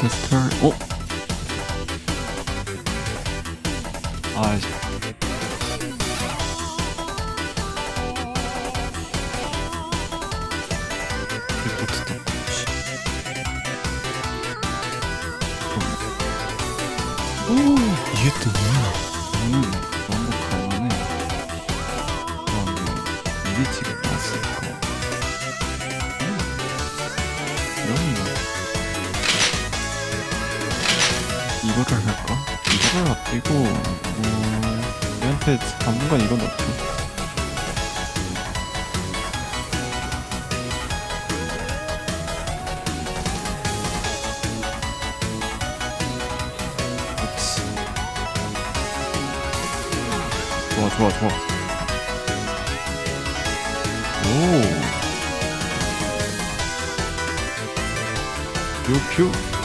테스터 어? 아 씨. 이거 어떻다 씨. 오 이게 또 뭐야 저는 왕복할 만해 그다 이거를 할까? 이거를 아끼고 음, 얘한테 당분간 이건 없죠. 그렇지. 좋아 좋아 좋아. 오. 퓨퓨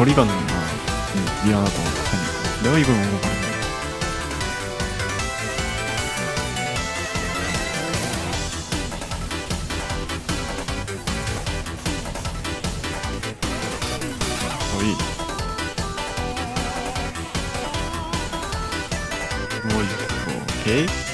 나 소리가 났나 음, 미안하다 어떡하니 내가 이걸 먹어봤네. 거의. 뭐 이거 뭐 오케이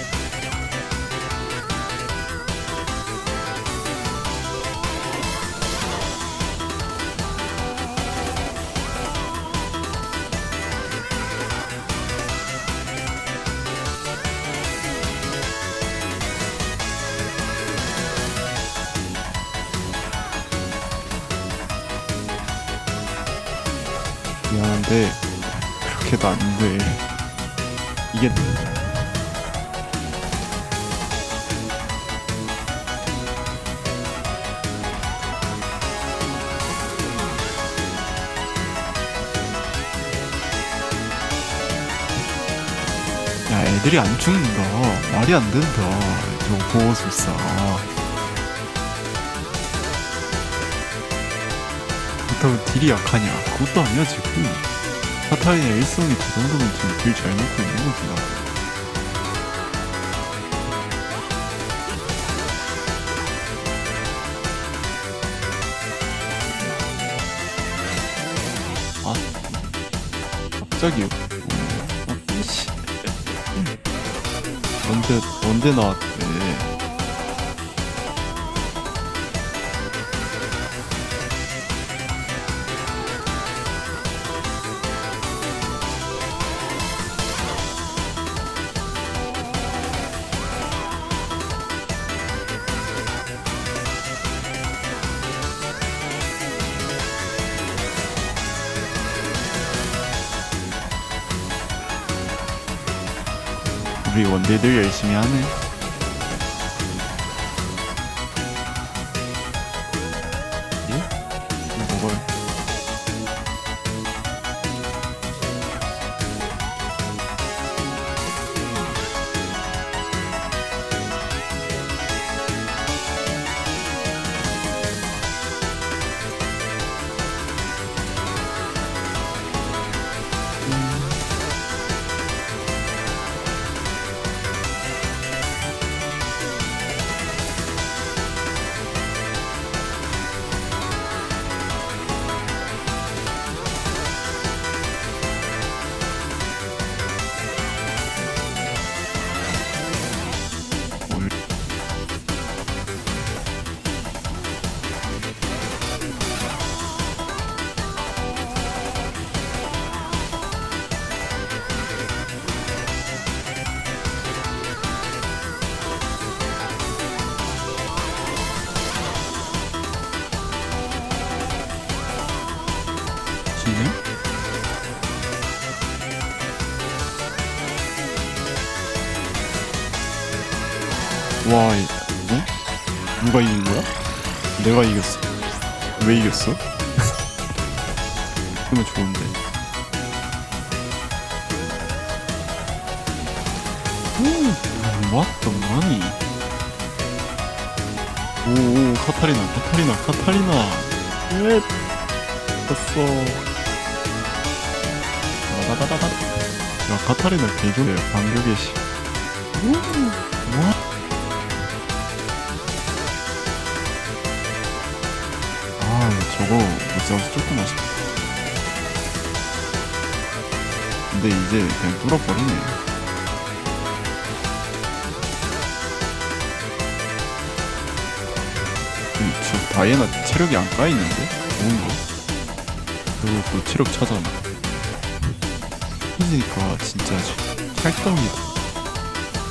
미안한데 그렇게도 안돼. 이게 야 애들이 안 죽는다. 말이 안 된다. 저거 보호술사 그렇다고 딜이 약하냐? 그것도 아니야 지금. 카타리나 일성이 그 정도면 지금 딜 잘 먹고 있는 거지 나. 아, 갑자기 어, 아, 씨. 언제 언제 나왔대? 우리 원딜들 열심히 하네. 와 이거? 누가 이긴 거야? 내가 이겼어. 왜 이겼어? 그러면 좋은데. 음, what the money 오오 카타리나 카타리나 카타리나. 넷 됐어. 다다다다다 야 카타리나 개조해 반격의 시. 음, what? 저거 못 잡아서 조금 아쉽다 근데 이제 그냥 뚫어버리네 음, 저 다이애나 체력이 안 까이는데? 좋은 거? 그리고 또 체력 차잖아. 힘이니까 진짜 찰떡이다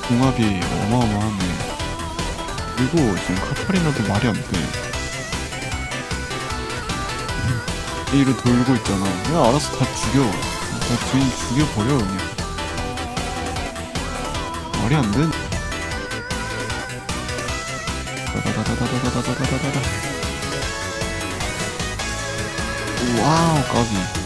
궁합이 어마어마하네. 그리고 지금 카타리나도 말이 안돼 A로 돌고 있잖아. 그냥 알아서 다 죽여. 다 주인 죽여버려 그냥. 말이 안 되는 와우 까비.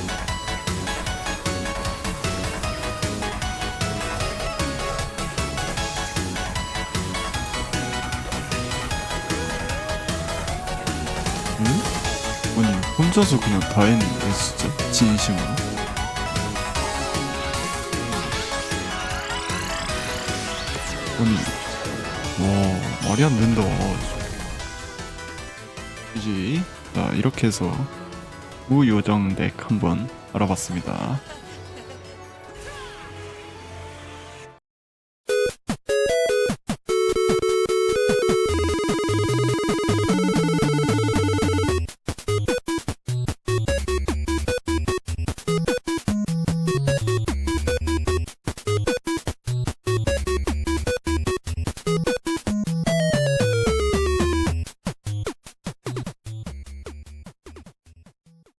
혼자서 그냥 다 했는데 진짜? 진심으로? 아니 와 말이 안 된다. 이지 자 이렇게 해서 무요정 덱 한번 알아봤습니다